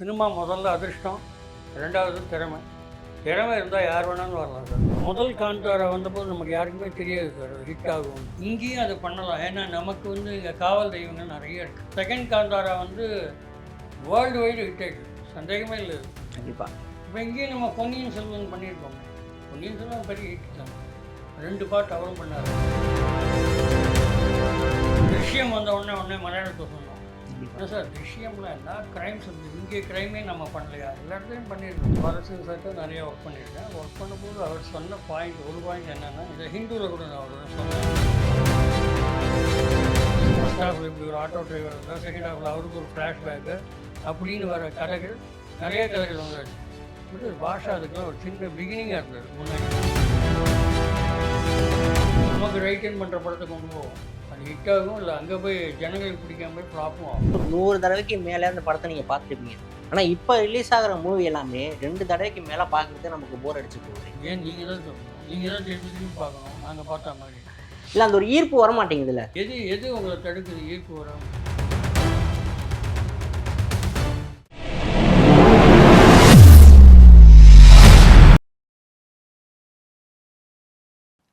Cinema முதல்ல அதிர்ஷ்டம் ரெண்டாவது திறமை. திறமை இருந்தால் யார் வேணாலும் வரலாம் சார். முதல் காந்தாரா வந்தபோது நமக்கு யாருக்குமே தெரியாது சார் ஹிட் ஆகும். இங்கேயும் அதை பண்ணலாம். ஏன்னா நமக்கு வந்து இங்கே காவல் தெய்வங்கள் நிறைய இருக்குது செகண்ட் காந்தாரா வந்து வேர்ல்டு வைடு ஹிட் ஆகிடுது சந்தேகமே இல்லை. இது. கண்டிப்பா. இப்போ இங்கேயும் நம்ம பொன்னியின் செல்வன் பண்ணியிருக்கோம். பொன்னியின் செல்வன் பெரிய ஹிட் தான். ரெண்டு பாட்டு அவரும் பண்ணார். விஷயம் வந்த உடனே உடனே மலையாளத்தை சொன்னோம். கண்டிப்பாக என்ன சார் விஷயம்லாம் என்ன கிரைம்ஸ் இங்கே கிரைமே நம்ம பண்ணலையா? எல்லா இடத்துலையும் பண்ணியிருக்கோம் அரசியல் சட்டம் நிறைய ஒர்க் பண்ணியிருக்கேன் ஒர்க் பண்ணும்போது அவர் சொன்ன பாயிண்ட் ஒரு பாயிண்ட் என்னென்னா இந்த ஹிந்துவில் கூட நான் அவர் சொன்னேன். ஹாஃபில் இப்படி ஒரு ஆட்டோ டிரைவர் இருந்தால் செகண்ட் ஹாஃபில் அவருக்கு ஒரு ஃப்ளாஷ்பேக்கு அப்படின்னு வர கதைகள் நிறைய கதைகள் வந்துருச்சு பாஷா அதுக்கெல்லாம் ஒரு சின்ன பிகினிங்காக இருந்தது. முன்னாடி நமக்கு ரைட்டன் பண்ணுற படத்தை கொண்டு போவோம். அது ஹிட் ஆகும் இல்லை அங்கே போய் ஜனங்களுக்கு பிடிக்காம போய் ஃப்ளாப்பும் ஆகும். நூறு தடவைக்கு மேலே அந்த படத்தை நீங்க பார்த்துருப்பீங்க. ஆனா இப்போ ரிலீஸ் ஆகிற மூவி எல்லாமே ரெண்டு தடவைக்கு மேல பார்க்கறது நமக்கு போர் அடிச்சு போகுது. ஏன் நீங்கள் தான் சொல்லணும் நீங்கள் தான் திருப்பி பார்க்கணும் நாங்கள் பார்த்தா மாதிரி. இல்ல அந்த ஒரு ஈர்ப்பு வர மாட்டேங்குதுல்ல எது எது உங்களை தடுக்குது ஈர்ப்பு வரும்?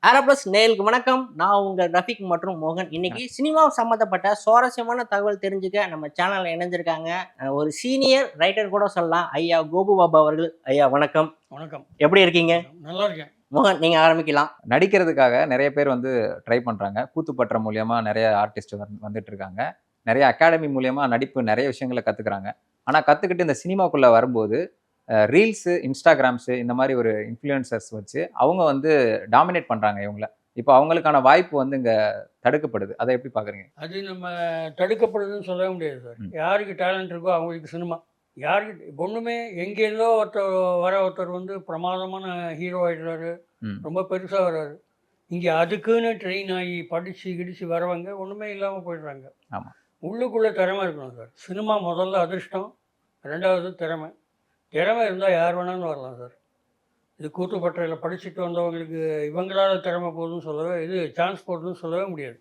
ஆரோப்ளஸ் நேயலுக்கு வணக்கம். நான் உங்கள் ரஃபிக் மற்றும் மோகன். இன்னைக்கு சினிமா சம்மந்தப்பட்ட சுவாரஸ்யமான தகவல் தெரிஞ்சுக்க நம்ம சேனல்ல இணைஞ்சிருக்காங்க. ஒரு சீனியர் ரைட்டர் கூட சொல்லலாம். ஐயா கோபு பாபா அவர்கள். ஐயா வணக்கம். வணக்கம். எப்படி இருக்கீங்க? நல்லா இருக்கேன். மோகன் நீங்க ஆரம்பிக்கலாம். நடிக்கிறதுக்காக நிறைய பேர் வந்து ட்ரை பண்றாங்க. கூத்துப்பற்ற மூலியமா நிறைய ஆர்டிஸ்ட் வந்துட்டு இருக்காங்க நிறைய அகாடமி மூலியமா நடிப்பு நிறைய விஷயங்களை கத்துக்கிறாங்க. ஆனா கத்துக்கிட்டு இந்த சினிமாக்குள்ள வரும்போது ரீல்ஸு இன்ஸ்டாகிராம்ஸு இந்த மாதிரி ஒரு இன்ஃப்ளூயன்சர்ஸ் வச்சு அவங்க வந்து டாமினேட் பண்றாங்க இவங்கள. இப்போ அவங்களுக்கான வாய்ப்பு வந்து இங்க தடுக்கப்படுது. அதை எப்படி பாக்குறீங்க? அது நம்ம தடுக்கப்படுதுன்னு சொல்லவே முடியாது சார். யாருக்கு டேலண்ட் இருக்கோ அவங்களுக்கு சினிமா யாருக்கு ஒன்றுமே எங்கேருந்தோ ஒருத்தர் வர ஒருத்தர் வந்து பிரமாதமான ஹீரோ ஆயிடுறாரு. ம். ரொம்ப பெருசாக வர்றாரு. இங்கே அதுக்குன்னு ட்ரெயின் ஆகி படித்து கிடிச்சு வரவங்க ஒன்றுமே இல்லாமல் போயிடுறாங்க. ஆமா. உள்ளுக்குள்ளே திறமை இருக்கணும் சார். சினிமா முதல்ல அதிர்ஷ்டம் ரெண்டாவது திறமை. திறமை இருந்தால் யார் வேணாலும் வரலாம் சார். இது கூத்துப்பட்றையில் படிச்சுட்டு வந்தவங்களுக்கு இவங்களால திறமை போகுதுன்னு சொல்லவே இது சான்ஸ் போகுதுன்னு சொல்லவே முடியாது.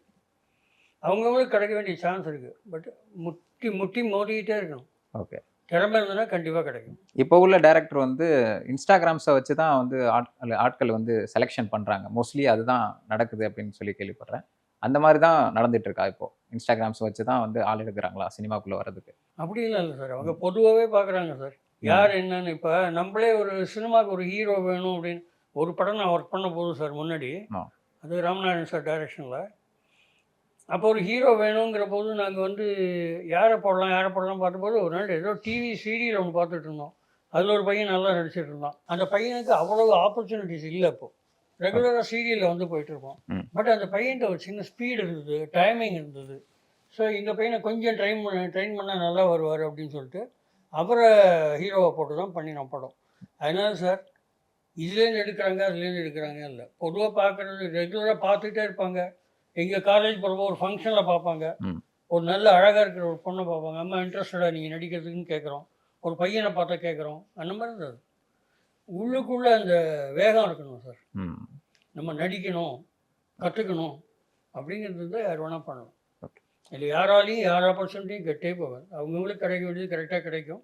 அவங்கவுங்களுக்கு கிடைக்க வேண்டிய சான்ஸ் இருக்குது பட் முட்டி முட்டி மோதிக்கிட்டே இருக்கணும். ஓகே திறமை இருந்ததுன்னா கண்டிப்பாக கிடைக்கும். இப்போ உள்ள டைரக்டர் வந்து இன்ஸ்டாகிராம்ஸை வச்சு தான் வந்து ஆட்கள் ஆட்கள் வந்து செலெக்ஷன் பண்றாங்க. மோஸ்ட்லி அதுதான் நடக்குது அப்படின்னு சொல்லி கேள்விப்படுறேன். அந்த மாதிரி தான் நடந்துட்டு இருக்கா இப்போ? இன்ஸ்டாகிராம்ஸ் வச்சு தான் வந்து ஆள் எடுக்கிறாங்களா சினிமாக்குள்ள வர்றதுக்கு? அப்படிலாம் இல்லை சார். அவங்க பொதுவாகவே பார்க்குறாங்க சார். யார் என்னன்னு இப்போ நம்மளே ஒரு சினிமாவுக்கு ஒரு ஹீரோ வேணும் அப்படின்னு ஒரு படம் நான் ஒர்க் பண்ண போதும் சார் முன்னாடி. அது ராமநாதன் சார் டைரக்ஷனில் அப்போ ஒரு ஹீரோ வேணுங்கிற போது நாங்கள் வந்து யாரை போடலாம் யாரை போடலாம் பார்த்தபோது ஒரு நாள் ஏதோ டிவி சீரியல் ஒன்று பார்த்துட்டு இருந்தோம். அதில் ஒரு பையன் நல்லா நடிச்சிட்டு இருந்தான். அந்த பையனுக்கு அவ்வளவு ஆப்பர்ச்சுனிட்டிஸ் இல்லை இப்போ. ரெகுலராக சீரியலில் வந்து போயிட்டு இருப்போம் ம். பட் அந்த பையன்கிட்ட ஒரு சின்ன ஸ்பீடு இருந்தது டைமிங் இருந்தது. ஸோ இந்த பையனை கொஞ்சம் ட்ரெயின் பண்ண ட்ரெயின் பண்ணால் நல்லா வருவார் அப்படின்னு சொல்லிட்டு அவரை ஹீரோவை போட்டு தான் பண்ணினோம் படம். அதனால சார் இதுலேருந்து எடுக்கிறாங்க அதுலேருந்து எடுக்கிறாங்க இல்லை. பொதுவாக பார்க்குறது ரெகுலராக பார்த்துட்டே இருப்பாங்க. எங்கள் காலேஜ் போகிறப்போ ஒரு ஃபங்க்ஷனில் பார்ப்பாங்க. ஒரு நல்ல அழகாக இருக்கிற ஒரு பொண்ணை பார்ப்பாங்க. அம்மா இன்ட்ரெஸ்டடாக நீங்கள் நடிக்கிறதுக்குன்னு கேட்குறோம். ஒரு பையனை பார்த்தா கேட்குறோம். அந்த மாதிரி இருந்தது உள்ளுக்குள்ளே அந்த வேகம் இருக்கணும் சார். நம்ம நடிக்கணும் கற்றுக்கணும் அப்படிங்கிறது தான் யார் வேணால் பண்ணணும். இல்லை யாராலையும் யார் ஆப்பர்ச்சுனிட்டியும் கெட்டே போகாது. அவங்கவுங்களுக்கு கிடைக்க வேண்டியது கரெக்டாக கிடைக்கும்.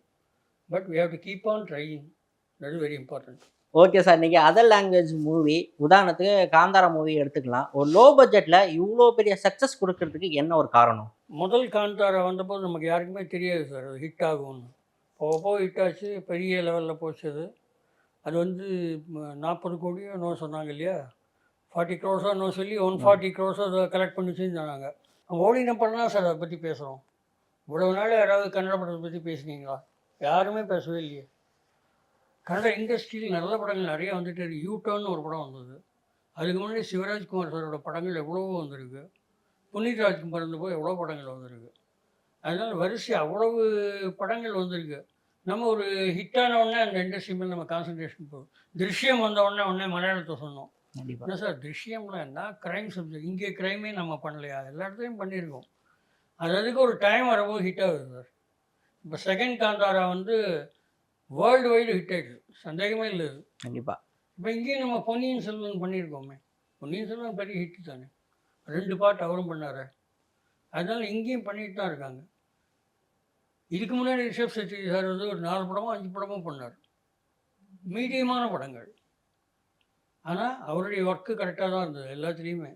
But we have to keep on trying that very important okay sir இன்னைக்கு அதர் லாங்குவேஜ் மூவி உதாரணத்துக்கு காந்தாரா மூவி எடுத்துக்கலாம். ஒரு லோ பட்ஜெட்ல இவ்வளோ பெரிய சக்ஸஸ் கொடுக்கறதுக்கு என்ன ஒரு காரணம்? முதல் காந்தாரா வந்தபோது நமக்கு யாருக்குமே தெரியாது சார் அது ஹிட் ஆகும்னு. போக போக ஹிட் ஆச்சு. பெரிய லெவலில் போச்சு அது. அது வந்து நாற்பது கோடியோ நோ சொன்னாங்க இல்லையா? ஃபார்ட்டி க்ரோஸோ நோ சொல்லி ஒன் ஃபார்ட்டி க்ரோஸோ அதை கலெக்ட் பண்ணிச்சுன்னு சொன்னாங்க. ஓடின படம் தான் சார் அதை பற்றி பேசுகிறோம் இவ்வளவு நாள் யாராவது கன்னட படத்தை பற்றி பேசுனீங்களா? யாருமே பேசவே இல்லையே. கன்னட இண்டஸ்ட்ரியில் நல்ல படங்கள் நிறைய வந்துட்டு இருக்கு யூ ஒரு படம் வந்தது. அதுக்கு முன்னாடி சிவராஜ்குமார் சாரோட படங்கள் எவ்வளவோ வந்திருக்கு. புனித் ராஜ்குமார் போய் எவ்வளோ படங்கள் வந்திருக்கு. அதனால் வரிசை அவ்வளவு படங்கள் வந்திருக்கு. நம்ம ஒரு ஹிட்டான உடனே அந்த இண்டஸ்ட்ரி மேலே நம்ம கான்சன்ட்ரேஷன் போகும் திருஷ்யம் வந்த உடனே உடனே மலையாளத்தை சொன்னோம். கண்டிப்பா. என்ன சார் என்ன? கிரைம் சப்ஜெக்ட் இங்கே க்ரைமே நம்ம பண்ணலையா? எல்லா இடத்துலையும் பண்ணியிருக்கோம். அது அதுக்கு ஒரு டைம் வரும்போது ஹிட் ஆகுது சார். இப்போ செகண்ட் காந்தாரா வந்து வேர்ல்டு வைடு ஹிட் ஆயிடுது சந்தேகமே இல்லை இது கண்டிப்பா. இப்போ இங்கேயும் நம்ம பொன்னியின் செல்வன் பண்ணியிருக்கோமே. பொன்னியின் செல்வன் பெரிய ஹிட் தானே. ரெண்டு பாட்டு அவரும் பண்ணாரு. அதனால இங்கேயும் பண்ணிட்டு தான் இருக்காங்க. இதுக்கு முன்னாடி ரிஷப் செட்டி சார் வந்து ஒரு நாலு படமோ அஞ்சு படமோ பண்ணார். மீடியமான படங்கள். ஆனால் அவருடைய ஒர்க்கு கரெக்டாக தான் இருந்தது எல்லாத்துலேயுமே.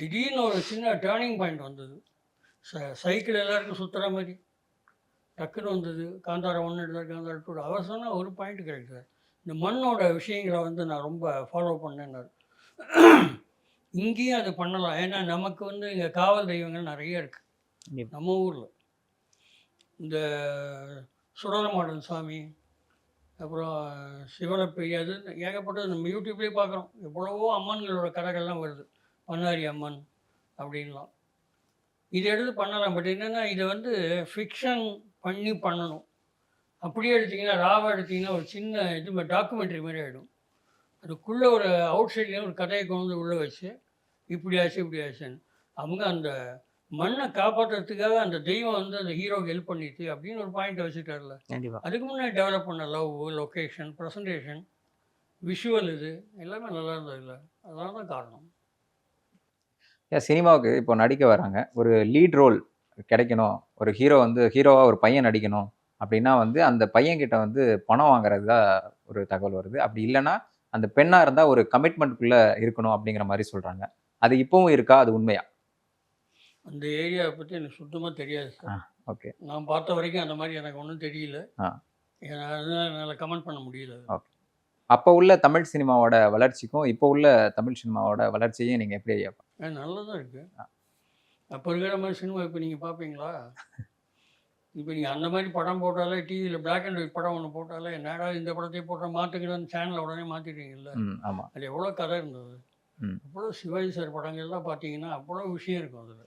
திடீர்னு ஒரு சின்ன டேர்னிங் பாயிண்ட் வந்தது. ச சைக்கிள் எல்லாருக்கும் சுற்றுற மாதிரி. டக்குன்னு வந்தது காந்தாரம் ஒன்று எடுத்தார் காந்தாரம் டூ அவர் சொன்ன ஒரு பாயிண்ட் கரெக்ட் சார் இந்த மண்ணோட விஷயங்களை வந்து நான் ரொம்ப ஃபாலோ பண்ணேன்னாரு. இங்கேயும் அது பண்ணலாம். ஏன்னா நமக்கு வந்து இங்கே காவல் தெய்வங்கள் நிறைய இருக்குது. நம்ம ஊரில். இந்த சுடலமாடன் சாமி அப்புறம் சிவனை அது ஏகப்பட்டது நம்ம யூடியூப்லேயே பார்க்குறோம் எவ்வளவோ அம்மன்களோட கதைகள்லாம் வருது. பண்ணாரி அம்மன் அப்படின்லாம். இதை எடுத்து பண்ணலாம். பட் என்னென்னா இதை வந்து ஃபிக்ஷன் பண்ணி பண்ணணும். அப்படியே எடுத்திங்கன்னா ராவை எடுத்திங்கன்னா ஒரு சின்ன இது டாக்குமெண்ட்ரி மாதிரி ஆகிடும் அதுக்குள்ளே ஒரு அவுட் சைட்லேயும் ஒரு கதையை கொண்டு வந்து உள்ளே வச்சு இப்படி ஆச்சு இப்படி ஆச்சுன்னு. அவங்க அந்த மண்ணை காப்பாற்றுறதுக்காக அந்த தெய்வம் வந்து அந்த ஹீரோக்கு ஹெல்ப் பண்ணிச்சு அப்படின்னு ஒரு பாயிண்ட் வச்சுட்டார்ல. கண்டிப்பா. அதுக்கு முன்னாடி டெவலப் பண்ண லவ் லொக்கேஷன் ப்ரெசன்டேஷன் விஷுவல் இது எல்லாமே நல்லா இருந்தது இல்லை அதனால தான் காரணம். ஏன் சினிமாவுக்கு இப்போ நடிக்க வராங்க. ஒரு லீட் ரோல் கிடைக்கணும். ஒரு ஹீரோ வந்து ஹீரோவா ஒரு பையன் நடிக்கணும் அப்படின்னா வந்து அந்த பையன்கிட்ட வந்து பணம் வாங்குறது தான் ஒரு தகவல் வருது. அப்படி இல்லைன்னா அந்த பெண்ணா இருந்தா ஒரு கமிட்மெண்ட்குள்ள இருக்கணும் அப்படிங்கிற மாதிரி சொல்றாங்க. அது இப்பவும் இருக்கா? அது உண்மையா? அந்த ஏரியாவை பற்றி எனக்கு சுத்தமாக தெரியாது சார் ஓகே நான் பார்த்த வரைக்கும் அந்த மாதிரி எனக்கு ஒன்றும் தெரியல. அதனால என்னால் கமெண்ட் பண்ண முடியல. அப்போ உள்ள தமிழ் சினிமாவோட வளர்ச்சிக்கும் இப்போ உள்ள தமிழ் சினிமாவோட வளர்ச்சியையும் நீங்க எப்படி ஐயா நல்லா தான் இருக்குது அப்போ இருக்கிற மாதிரி சினிமா இப்போ நீங்கள் பார்ப்பீங்களா? இப்போ நீங்கள் அந்த மாதிரி படம் போட்டாலே டிவியில் Black அண்ட் ஒயிட் படம் ஒன்று போட்டாலே என்னடா இந்த படத்தை போட்டால் மாற்றுங்கன்னு சேனலை உடனே மாற்றிடுவீங்கல்ல ம் ஆமா. அது எவ்வளோ கதை இருந்தது. அவ்வளோ சிவாஜி சார் படங்கள்லாம் பார்த்தீங்கன்னா அவ்வளோ விஷயம் இருக்கும் அதில்.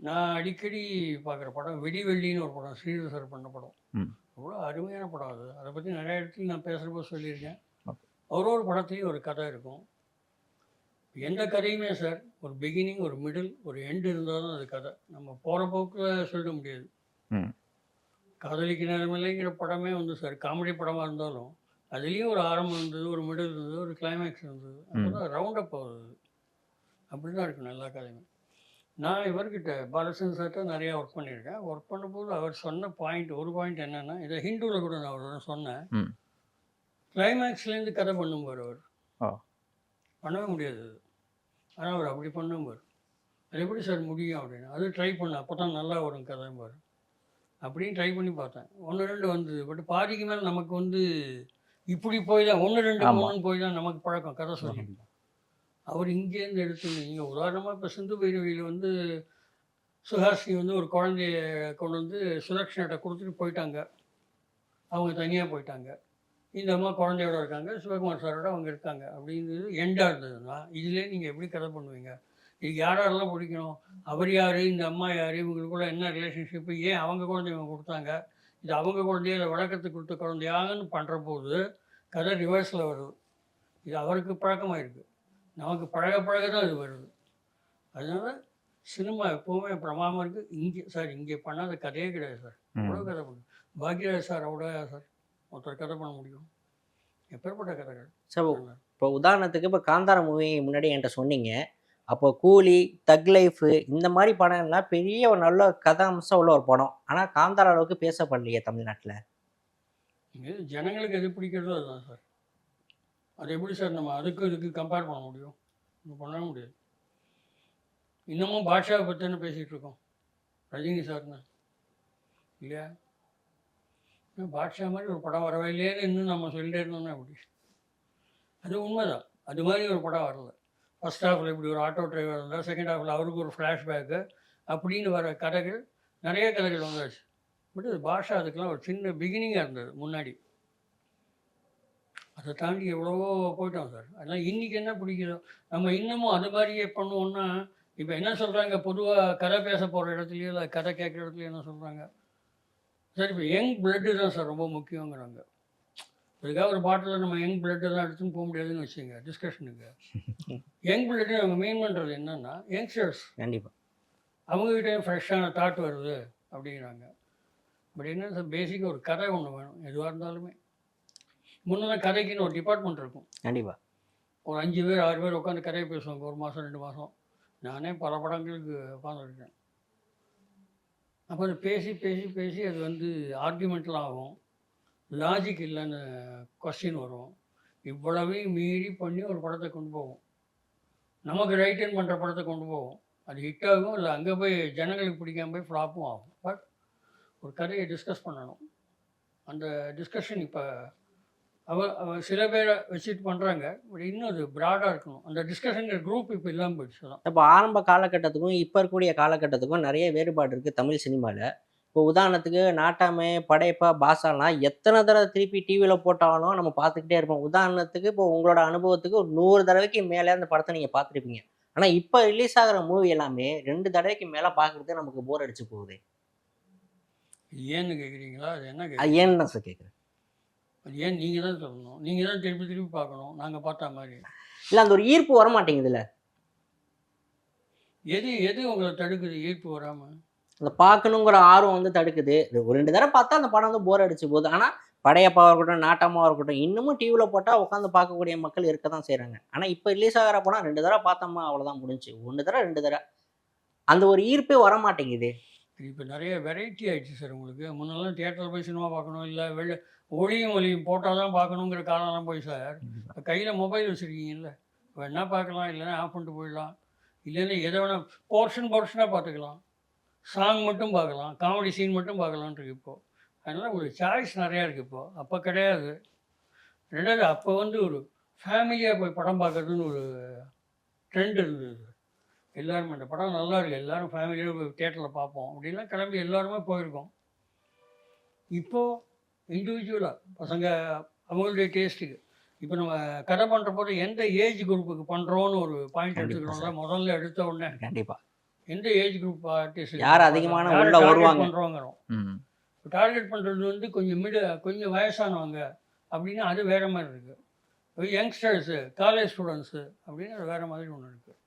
நான் அடிக்கடி பார்க்குற படம் வெடி வெள்ளின்னு ஒரு படம் ஸ்ரீதர் சார் பண்ண படம். அவ்வளோ அருமையான படம் அது. அதை பற்றி நிறைய இடத்துல நான் பேசுகிறப்போ சொல்லியிருக்கேன். ஒரு ஒரு படத்துலையும் ஒரு கதை இருக்கும். எந்த கதையுமே சார் ஒரு பிகினிங் ஒரு மிடில் ஒரு எண்டு இருந்தால் தான் அது கதை. நம்ம போகிற போக்கில் சொல்லிட முடியாது. காதலிக்கு நேரமில்லைங்கிற படமே வந்து சார் காமெடி படமாக இருந்தாலும் அதுலேயும் ஒரு ஆரம்பம் இருந்தது ஒரு மிடில் இருந்தது ஒரு கிளைமேக்ஸ் இருந்தது. அப்போ தான் ரவுண்ட் அப் ஆகுது. அப்படி தான் இருக்கணும் எல்லா கதையுமே. நான் இவர்கிட்ட பாலசன் சார்கிட்ட நிறையா ஒர்க் பண்ணியிருக்கேன். ஒர்க் பண்ணும்போது அவர் சொன்ன பாயிண்ட் ஒரு பாயிண்ட் என்னென்னா இதை ஹிந்துவில் கூட நான் அவரோட சொன்னேன். கிளைமேக்ஸ்லேருந்து கதை பண்ணுவார் அவர். பண்ணவே முடியாது அது. ஆனால் அவர் அப்படி பண்ணுவார் அது எப்படி சார் முடியும் அப்படின்னு. அது ட்ரை பண்ண அப்போ தான் நல்லா வரும் கதைம்பார் அப்படின்னு ட்ரை பண்ணி பார்த்தேன். ஒன்று ரெண்டு வந்தது. பட் பாதிக்கு மேலே நமக்கு வந்து இப்படி போய் தான் ஒன்று ரெண்டு. மூணுன்னு போய் தான் நமக்கு பழக்கம். கதை சொல்லி அவர் இங்கேருந்து எடுத்து நீங்கள் உதாரணமாக இப்போ சிந்து பைரவியில் வந்து சுஹாசினி வந்து ஒரு குழந்தைய கொண்டு வந்து சுலக்ஷனிட்ட கொடுத்துட்டு போயிட்டாங்க. அவங்க தனியாக போயிட்டாங்க. இந்த அம்மா குழந்தையோட இருக்காங்க சிவகுமார் சாரோட அவங்க இருக்காங்க அப்படிங்கிறது எண்டாக இருந்ததுன்னா இதிலே நீங்கள் எப்படி கதை பண்ணுவீங்க? இது யாரெல்லாம் பிடிக்கணும்? அவர் யார்? இந்த அம்மா யார்? இவங்களுக்குள்ள என்ன ரிலேஷன்ஷிப்பு ஏன் அவங்க குழந்தைய இவங்க கொடுத்தாங்க? இது அவங்க குழந்தைய இல்லை வழக்கத்துக்கு கொடுத்த குழந்தையாகன்னு பண்ணுற போது கதை ரிவர்ஸில் வருது. இது அவருக்கு பழக்கமாயிருக்கு. நமக்கு பழக பழக தான் இது வருது. அதனால சினிமா எப்போவுமே பிரமாதமாக இருக்குது இங்கே சார் இங்கே பண்ணாத கதையே கிடையாது சார். எவ்வளோ கதை பண்ணு பாக்யராஜ் சார் அவ்வளோ சார் ஒருத்தர் கதை பண்ண முடியும். எப்பேற்பட்ட கதைகள்? சார் இப்போ உதாரணத்துக்கு இப்போ காந்தார மூவி முன்னாடி என்கிட்ட சொன்னீங்க. அப்போ கூலி தக் லைஃப் இந்த மாதிரி படம்லாம் பெரிய ஒரு நல்ல கதாம்சம் உள்ள ஒரு படம். ஆனால் காந்தார அளவுக்கு பேசப்படலையே தமிழ்நாட்டில். இது ஜனங்களுக்கு எது பிடிக்கிறதோ அதுதான் சார். அது எப்படி சார் நம்ம அதுக்கு இதுக்கு கம்பேர் பண்ண முடியும்? நம்ம பண்ணவே முடியாது. இன்னமும் பாட்ஷாவை பற்றி தானே பேசிகிட்டு இருக்கோம். ரஜினி சார்னா. இல்லையா? இன்னும் பாட்ஷா மாதிரி ஒரு படம் வரவே இல்லையேன்னு இன்னும் நம்ம சொல்லிட்டே இருந்தோம்னா எப்படி? அது உண்மைதான். அது மாதிரி ஒரு படம் வரல. ஃபர்ஸ்ட் ஹாஃபில் இப்படி ஒரு ஆட்டோ டிரைவர் இருந்தால் செகண்ட் ஹாஃபில் அவருக்கு ஒரு ஃப்ளாஷ்பேக்கு அப்படின்னு வர கதைகள் நிறைய கதைகள் வந்தாச்சு. பட் அது பாஷா அதுக்கெல்லாம் ஒரு சின்ன பிகினிங்காக இருந்தது முன்னாடி. அதை தாண்டி எவ்வளவோ போயிட்டோம் சார். அதனால் இன்றைக்கி என்ன பிடிக்குதோ நம்ம இன்னமும் அது மாதிரியே பண்ணுவோம்னா இப்போ என்ன சொல்கிறாங்க பொதுவாக கதை பேச போகிற இடத்துலையோ இல்லை கதை கேட்குற இடத்துலையோ என்ன சொல்கிறாங்க சார் இப்போ யங் பிளட்டு தான் சார் ரொம்ப முக்கியங்கிறாங்க. இதுக்காக ஒரு பாட்டில் நம்ம யங் பிளட்டு தான் எடுத்துன்னு போக முடியாதுன்னு வச்சுங்க டிஸ்கஷனுக்கு யங் பிளட்டு நம்ம மெயின் பண்ணுறது என்னென்னா யங்ஸ்டர்ஸ் கண்டிப்பாக அவங்ககிட்ட ஃப்ரெஷ்ஷான தாட் வருது அப்படிங்கிறாங்க. பட் என்ன சார் பேசிக்காக ஒரு கதை ஒன்று வேணும் எதுவாக இருந்தாலுமே. முன்னெல்லாம் கதைக்குன்னு ஒரு டிபார்ட்மெண்ட் இருக்கும். கண்டிப்பாக ஒரு அஞ்சு பேர் ஆறு பேர் உட்காந்து கதையை பேசுவாங்க. ஒரு மாதம் ரெண்டு மாதம் நானே பல படங்களுக்கு உட்காந்துருக்கேன் அப்புறம் பேசி பேசி பேசி அது வந்து ஆர்குமெண்ட்லாம் ஆகும். லாஜிக் இல்லைன்னு கொஸ்டின் வரும். இவ்வளவையும் மீறி பண்ணி ஒரு படத்தை கொண்டு போவோம். நமக்கு ரைட்டன் பண்ணுற படத்தை கொண்டு போவோம். அது ஹிட் ஆகும் இல்லை அங்கே போய் ஜனங்களுக்கு பிடிக்காம போய் ஃப்ளாப்பும் ஆகும். பட் ஒரு கதையை டிஸ்கஸ் பண்ணணும். அந்த டிஸ்கஷன் இப்போ அவ சில பேரை வச்சுட்டு பண்ணுறாங்க பட் இன்னும் அது ப்ராடாக இருக்கணும். அந்த டிஸ்கஷனுங்கிற குரூப் இப்போ இல்லாமல் போயிடுச்சு தான் இப்போ ஆரம்ப காலகட்டத்துக்கும் இப்போ இருக்கக்கூடிய காலகட்டத்துக்கும் நிறைய வேறுபாடு இருக்குது தமிழ் சினிமாவில் இப்போ உதாரணத்துக்கு நாட்டாமை படையப்பா பாசாலாம் எத்தனை தடவை திருப்பி டிவியில் போட்டாலும் நம்ம பார்த்துக்கிட்டே இருப்போம். உதாரணத்துக்கு இப்போ உங்களோட அனுபவத்துக்கு ஒரு நூறு தடவைக்கு மேலே அந்த படத்தை நீங்கள் பார்த்துருப்பீங்க. ஆனால் இப்போ ரிலீஸ் ஆகிற மூவி எல்லாமே ரெண்டு தடவைக்கு மேலே பார்க்குறது நமக்கு போர் அடிச்சு போகுது. ஏன்னு கேட்குறீங்களா அது என்ன ஏன்னு தான் சார் கேட்குறேன் அது ஏன் நீங்கள் தான் சொல்லணும். நீங்கள் தான் திருப்பி திருப்பி பார்க்கணும். நாங்கள் பார்த்த மாதிரி. இல்லை அந்த ஒரு ஈர்ப்பு வர மாட்டேங்குதுல்ல எது எது உங்களை தடுக்குது ஈர்ப்பு வராமல் அந்த பார்க்கணுங்கிற ஆர்வம் வந்து தடுக்குது. ஒரு ரெண்டு தடவை பார்த்தா அந்த படம் வந்து போர் அடிச்சு போகுது. ஆனால் படையப்பாவாக இருக்கட்டும் நாட்டமாக இருக்கட்டும் இன்னமும் டிவியில் போட்டால் உட்காந்து பார்க்கக்கூடிய மக்கள் இருக்க தான் செய்கிறாங்க ஆனால் இப்போ ரிலீஸ் ஆகிற படம் ரெண்டு தடவை பார்த்தோமா அவ்வளோதான் முடிஞ்சு. ஒன்று தடவை ரெண்டு தடவை. அந்த ஒரு ஈர்ப்பே வர மாட்டேங்குது இப்போ நிறைய வெரைட்டி ஆயிடுச்சு சார் உங்களுக்கு. முன்னெல்லாம் தியேட்டரில் போய் சினிமா பார்க்கணும் இல்லை வெளில ஒளியும் ஒளியும் போட்டால் தான் பார்க்கணுங்கிற காலம்லாம் போய் சார். கையில் மொபைல் வச்சுருக்கீங்கல்ல வேணா பார்க்கலாம் இல்லைன்னா ஆஃப் பண்ணிட்டு போயிடலாம். இல்லைன்னா எதை வேணால் போர்ஷன் போர்ஷனாக பார்த்துக்கலாம். சாங் மட்டும் பார்க்கலாம் காமெடி சீன் மட்டும் பார்க்கலான்ட்டு இப்போது அதனால் உங்களுக்கு சாய்ஸ் நிறையா இருக்குது இப்போது அப்போ கிடையாது. ரெண்டாவது அப்போ வந்து ஒரு ஃபேமிலியாக போய் படம் பார்க்கறதுன்னு ஒரு ட்ரெண்ட் இருந்தது. எல்லாரும் இந்த படம் நல்லா இருக்கு. எல்லாரும் ஃபேமிலியோட போய் தேட்டரில் பார்ப்போம். அப்படின்லாம் கிளம்பி எல்லாருமே போயிருக்கோம். இப்போது இண்டிவிஜுவலாக பசங்க அவங்களுடைய டேஸ்ட்டுக்கு இப்போ நம்ம கதை பண்ணுற போது எந்த ஏஜ் குரூப்புக்கு பண்ணுறோன்னு ஒரு பாயிண்ட் கண்டிப்பா எடுத்துக்கிறோம்ல முதல்ல எடுத்த உடனே. கண்டிப்பார் எந்த ஏஜ் குரூப் ஆர்டிஸ்ட் யார் அதிகமான உள்ள வருவாங்க? பண்ணுறோங்கிறோம் டார்கெட் பண்ணுறது வந்து கொஞ்சம் மிடு கொஞ்சம் வயசானவங்க அப்படின்னா அது வேறு மாதிரி இருக்குது யங்ஸ்டர்ஸு காலேஜ் ஸ்டூடெண்ட்ஸு அப்படின்னு அது வேறு மாதிரி ஒன்று இருக்குது